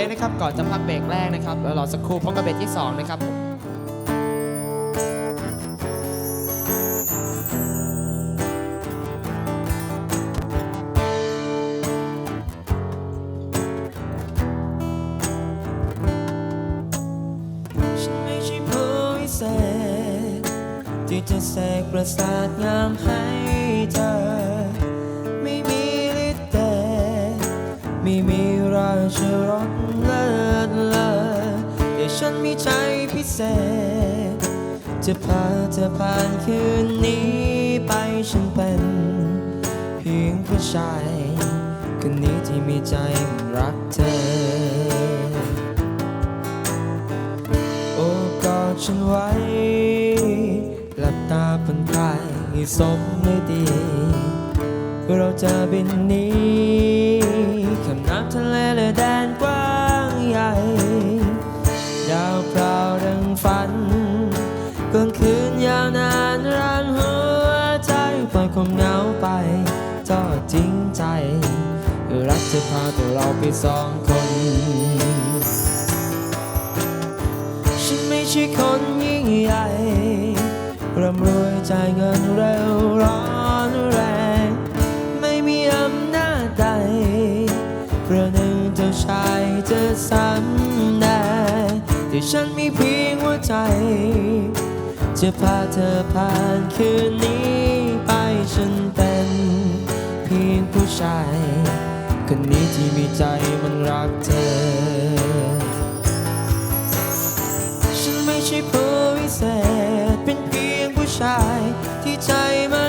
ลงนะครับก่อนจะพักเบรกแรกนะครับแล้วรอสักครู่พบกับเบรกที่สองนะครับผมที่จะเสกประสาทงามให้เธอ ไม่มีราชรสเลิศเลอแต่ฉันมีใจพิเศษ จะพาเธอผ่านคืนนี้ไปฉันเป็น เพียงผู้ชายคนนี้ที่มีใจรักเธอ โอ้กอดฉันไว้ หลับตาผ่อนคลายให้สมเลยดี เราจะบินนี้ ทะเลและแดนกว้างใหญ่ ดาวเปล่าดังฝันกลางคืนยาวนานรันหัวใจปล่อยความเหงาไปทอดทิ้งใจ รักจะพาตัวเราไปสองคน ฉันไม่ใช่คนยิ่งใหญ่ร่ำรวยจ่ายเงินเร็ว จะสำแดงแต่ฉันมีเพียงหัวใจ จะพาเธอผ่านคืนนี้ไปฉันเป็นเพียงผู้ชายคนนี้ที่มีใจมันรักเธอ ฉันไม่ใช่ผู้วิเศษเป็นเพียงผู้ชายที่ใจมัน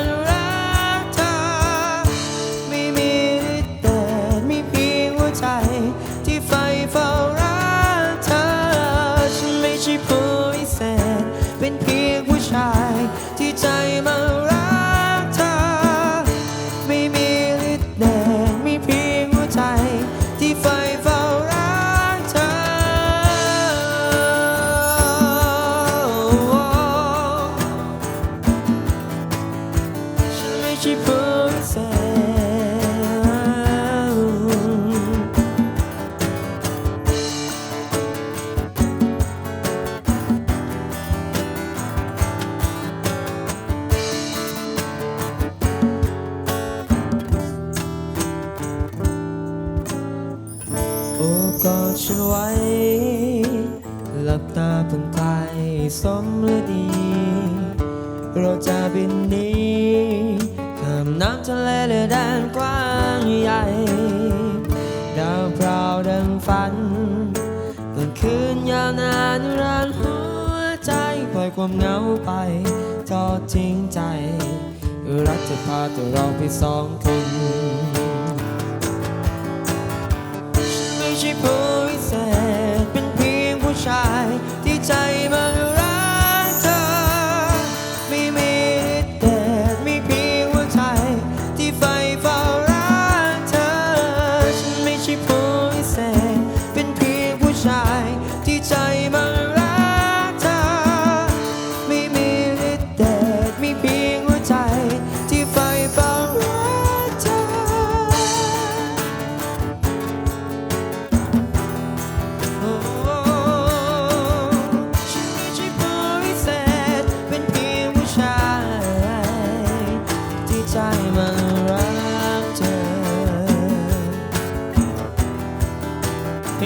โอกอดฉันไว้ หลับตาผ่อนคลายสมฤดี เราจะบินนี้ข้ามน้ำทะเลและแดนกว้างใหญ่ ดาวเปล่าดังฝันกลางคืนยาวนานรานหัวใจปล่อยความเหงาไปทอดทิ้งใจ รักจะพาตัวเราไปสองคน ใช่ผู้วิเศษเป็นเพียงผู้ชายที่ใจมัน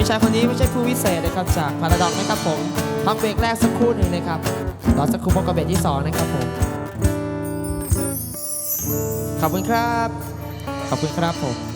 ผู้ชายคนนี้ไม่ใช่ผู้วิเศษนะครับจากพาราดอกนะครับผมพักเบรกแรกสักครู่หนึ่งนะครับรอสักครู่พบกับเบรกที่สองนะครับผมขอบคุณครับ ขอบคุณครับผม